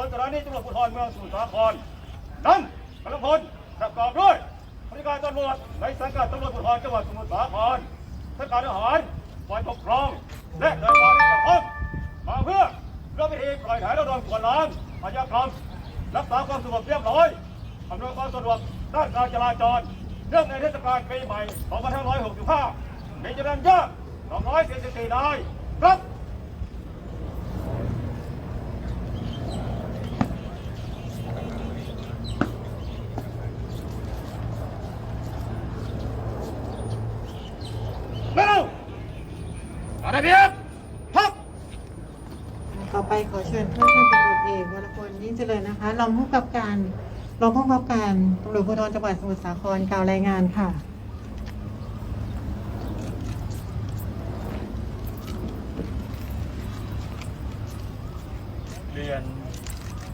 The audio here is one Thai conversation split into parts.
ำรวจภูธรเมืองสมุทรสาครนั้นกำลังพลประกอบด้วยบริการตำรวจในสังกัดตำรวจภูธรจังหวัดสมุทรสาครทั้งการทหารฝ่ายปกครอง และหน่วยงานที่เกี่ยวข้องมาเพื่อร่วมพิธีปล่อยแถวระดมกวดล้างอาชญากรรมรักษาความสงบเรียบร้อยอำนวยความสะดวกด้านการจราจรเนื่องในเทศกาลปีใหม่ 2565 มีจำนวนเยอะ244นายครับ เร็วอะไรเพียบพัก ต่อไปขอเชิญท่านพันตำรวจเอกวรพลยิ่ง เจริญนะคะรองผู้กำกับการรองผู้กำกับการตำรวจภูธรจังหวัดสมุทรสาครกล่าวรายงานค่ะ เรียน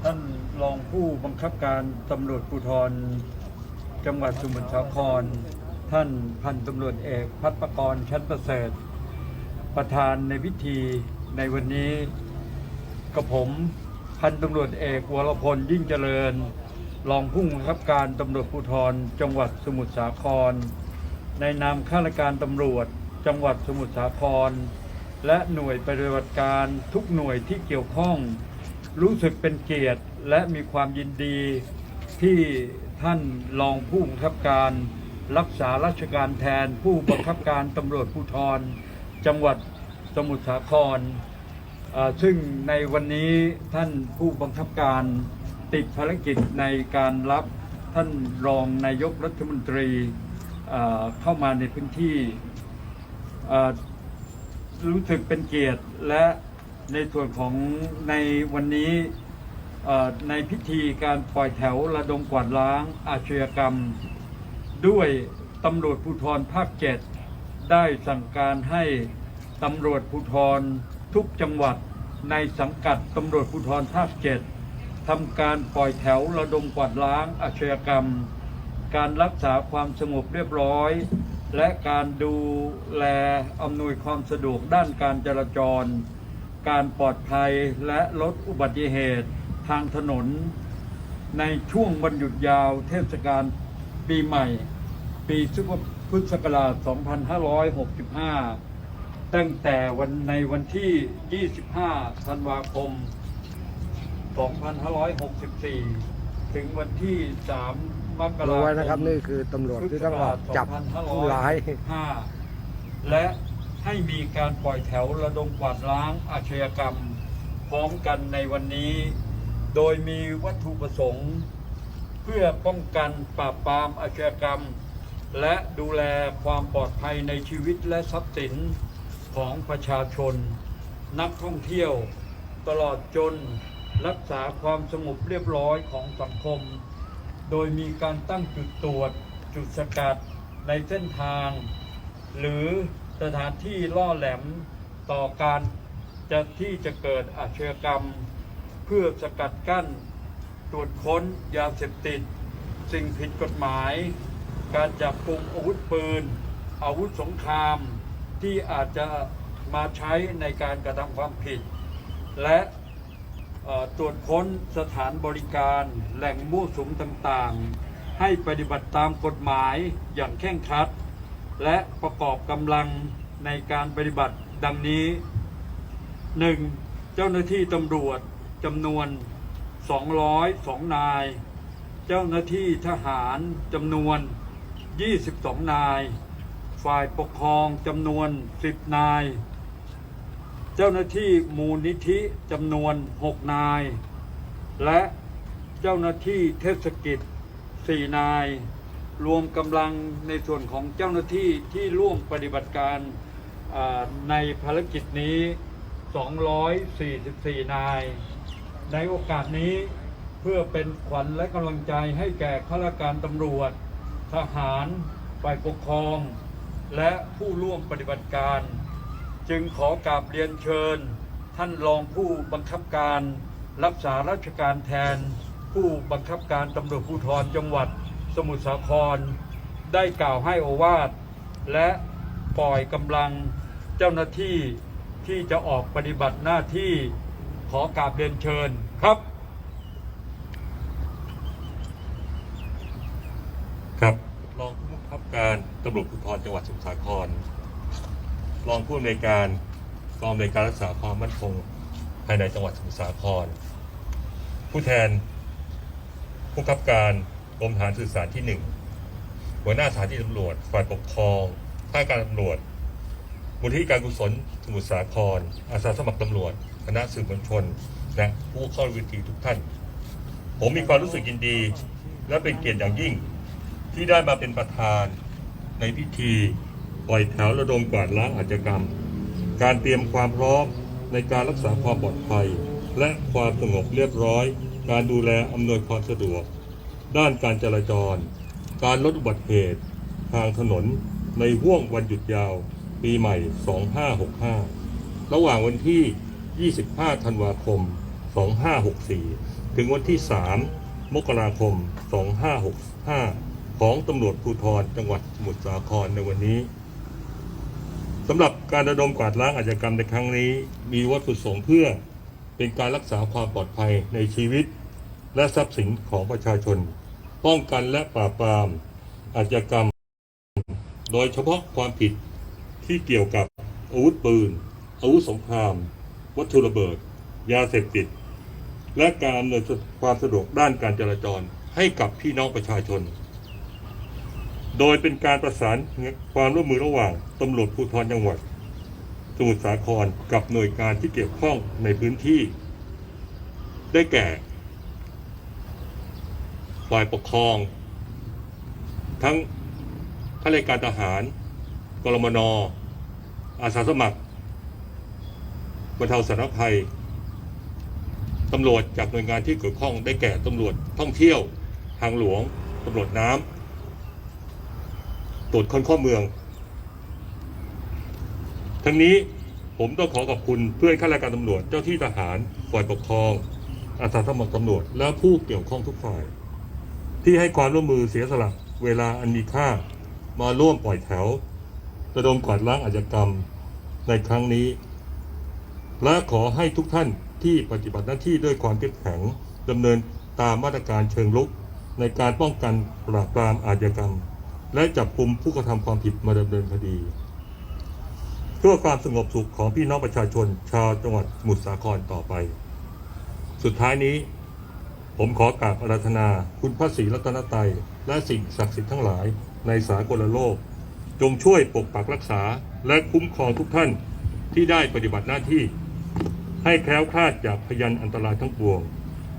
ท่านรองผู้บังคับการตำรวจภูธรจังหวัดสมุทรสาคร ท่านพันตำรวจเอกพัฒประกรณ์ชั้นประเสริฐ ประธานในพิธีในวันนี้กับผม พันตำรวจเอกวรพลยิ่งเจริญ รองผู้บังคับการตำรวจภูธรจังหวัดสมุทรสาคร ในนามข้าราชการตำรวจ จังหวัดสมุทรสาคร และหน่วยปฏิบัติการทุกหน่วยที่เกี่ยวข้อง รู้สึกเป็นเกียรติและมีความยินดีที่ท่านรองผู้บังคับการรักษาราชการแทนผู้บังคับการตำรวจภูธร จังหวัดสมุทรสาคร ซึ่งในวันนี้ท่านผู้บังคับการติดภารกิจในการรับท่านรองนายกรัฐมนตรีเข้ามาในพื้นที่รู้สึกเป็นเกียรติและในส่วนของในวันนี้ในพิธีการปล่อยแถวระดมกวาดล้างอาชญากรรม ด้วยตำรวจภูธรภาคเจ็ดได้สั่งการให้ตำรวจภูธรทุกจังหวัด ในสังกัดตำรวจภูธรภาคเจ็ดทำการปล่อยแถวระดมกวาดล้างอาชญากรรม การรักษาความสงบเรียบร้อย และการดูแลอำนวยความสะดวกด้านการจราจร การปลอดภัยและลดอุบัติเหตุทางถนน ในช่วงวันหยุดยาวเทศกาลปีใหม่ ปีพุทธศักราช 2565 ตั้งแต่วันในวันที่ 25 ธันวาคม 2564 ถึงวันที่ 3 มกรารู้คมไว้นะครับนี่คือตำรวจที่ต้องออกจับผู้ร้าย2565และให้มีการปล่อยแถวระดมกวาดล้างอาชญากรรม พร้อมกันในวันนี้ โดยมีวัตถุประสงค์ เพื่อป้องกันปราบปรามอาชญากรรม และดูแลความปลอดภัยในชีวิตและทรัพย์สิน ของประชาชน นักท่องเที่ยว ตลอดจนรักษาความสงบเรียบร้อยของสังคม โดยมีการตั้งจุดตรวจ จุดสกัดในเส้นทาง หรือสถานที่ล่อแหลมต่อการจะที่จะเกิดอาชญากรรม เพื่อสกัดกั้น ตรวจค้นยาเสพติด สิ่งผิดกฎหมาย การจับกลุ่มอาวุธปืน อาวุธสงคราม ที่อาจจะมาใช้ในการกระทำความผิด และตรวจค้นสถานบริการแหล่งมั่วสุมต่างๆ ให้ปฏิบัติตามกฎหมายอย่างเคร่งครัด และประกอบกำลังในการปฏิบัติดังนี้ 1. เจ้าหน้าที่ตำรวจจำนวน 202 นาย เจ้าหน้าที่ทหารจำนวน 22 นาย ฝ่ายปกครองจำนวน10นาย เจ้าหน้าที่มูลนิธิจำนวน6นาย และเจ้าหน้าที่เทศกิจ4นาย รวมกำลังในส่วนของเจ้าหน้าที่ที่ร่วมปฏิบัติการในภารกิจนี้ 244 นาย ในโอกาสนี้เพื่อเป็นขวัญและกำลังใจให้แก่ข้าราชการตำรวจ ทหาร ฝ่ายปกครอง และผู้ร่วมปฏิบัติการ จึงขอกราบเรียนเชิญ ท่านรองผู้บังคับการ รักษาราชการแทน ผู้บังคับการตำรวจภูธรจังหวัด สมุทรสาคร ได้กล่าวให้อวาดและปล่อยกำลังเจ้าหน้าที่ที่จะออกปฏิบัติหน้าที่ขอกราบเรียนเชิญครับครับรองผู้บังคับการ ตำรวจภูธรจังหวัดสมุทรสาคร รองผู้อำนวยการกองอำนวยการรักษาความมั่นคงภายในจังหวัดสมุทรสาคร ผู้แทนผู้บับการกรมฐานสื่อสารที่หนึ่งหัวหน้าสถานีตำรวจ ฝ่ายปกครองข้าการตำรวจมูลที่การกุศลสมุทรสาคร อาสาสมัครตำรวจ คณะสื่อมวลชน และผู้เข้าร่วมพิธีทุกท่าน ผมมีความรู้สึกยินดี และเป็นเกียรติอย่างยิ่ง ที่ได้มาเป็นประธาน ในพิธีปล่อยแถวระดมกวาดล้างอาชญากรรม การเตรียมความพร้อมในการรักษาความปลอดภัย และความสงบเรียบร้อย การดูแลอำนวยความสะดวก ด้านการจราจร การลดอุบัติเหตุ ทางถนนในห่วงวันหยุดยาว ปีใหม่ 2565 ระหว่างวันที่ 25 ธันวาคม 2564 ถึงวันที่ 3 มกราคม 2565 ของตำรวจภูธรจังหวัดสมุทรสาครในวันนี้สำหรับการระดมกวาดล้างอาชญากรรมในครั้งนี้ มีวัตถุประสงค์เพื่อเป็นการรักษาความปลอดภัยในชีวิต และทรัพย์สินของประชาชน ป้องกันและปราบปรามอาชญากรรม โดยเฉพาะความผิดที่เกี่ยวกับอาวุธปืน อาวุธสงคราม วัตถุระเบิด ยาเสพติด และการอำนวยความสะดวกด้านการจราจรให้กับพี่น้องประชาชน โดยเป็นการประสานความร่วมมือระหว่างตำรวจภูธรจังหวัด สมุทรสาครกับหน่วยงานที่เกี่ยวข้องในพื้นที่ ได้แก่ฝ่ายปกครอง ทั้งข้าราชการทหาร กรมน อาสาสมัครบรรเทาสาธารณภัยตำรวจจากหน่วยงานที่เกี่ยวข้องได้แก่ตำรวจท่องเที่ยว ทางหลวงตำรวจน้ำ ตรวจคนเข้าเมือง ทั้งนี้ผมต้องขอขอบคุณเพื่อนข้าราชการตำรวจเจ้าที่ทหารฝ่ายปกครอง อาสาสมัครตำรวจ และผู้เกี่ยวข้องทุกฝ่าย ที่ให้ความร่วมมือเสียสละเวลาอันมีค่ามาร่วมปล่อยแถวระดมกวาดล้างอาชญากรรมในครั้งนี้ และขอให้ทุกท่านที่ปฏิบัติหน้าที่ด้วยความเข้มแข็งดำเนินตามมาตรการเชิงลุกในการป้องกันปราบปรามอาชญากรรม และจับกลุ่มผู้กระทำความผิดมาดำเนินคดี เพื่อความสงบสุขของพี่น้องประชาชนชาวจังหวัดสมุทรสาครต่อไป สุดท้ายนี้ ผมขอกราบอาราธนาคุณพระศรีรัตนตรัยและสิ่งศักดิ์สิทธิ์ทั้งหลายในสากลโลก จงช่วยปกปักรักษาและคุ้มครองทุกท่านที่ได้ปฏิบัติหน้าที่ ให้แคล้วคลาดจากพยันอันตรายทั้งปวง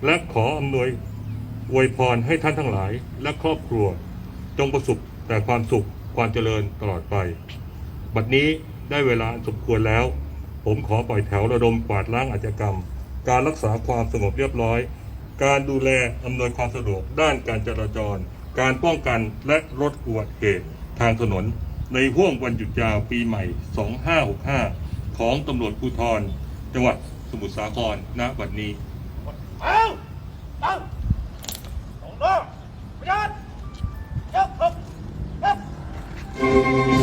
และขออำนวยอวยพรให้ท่านทั้งหลายและครอบครัว จงประสบ แต่ความสุขความเจริญตลอดไป บัดนี้ได้เวลาสมควรแล้ว ผมขอปล่อยแถวระดมกวาดล้างอาชญากรรม การรักษาความสงบเรียบร้อย การดูแลอำนวยความสะดวกด้านการจราจร การป้องกันและลดอุบัติเหตุทางถนน ในห่วงวันหยุดยาวปีใหม่ 2565 ของตำรวจภูธรจังหวัดสมุทรสาครณบัดนี้ บค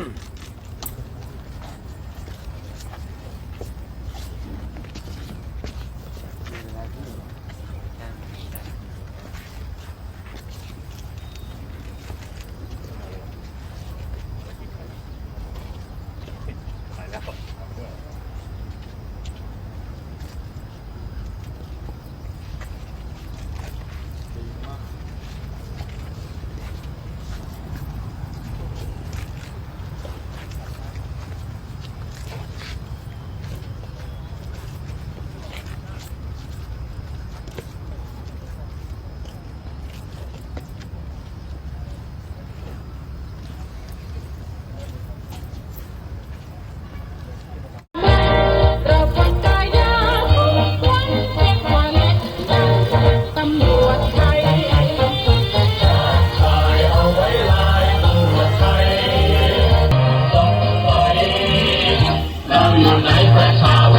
Hmm. Michael Tom.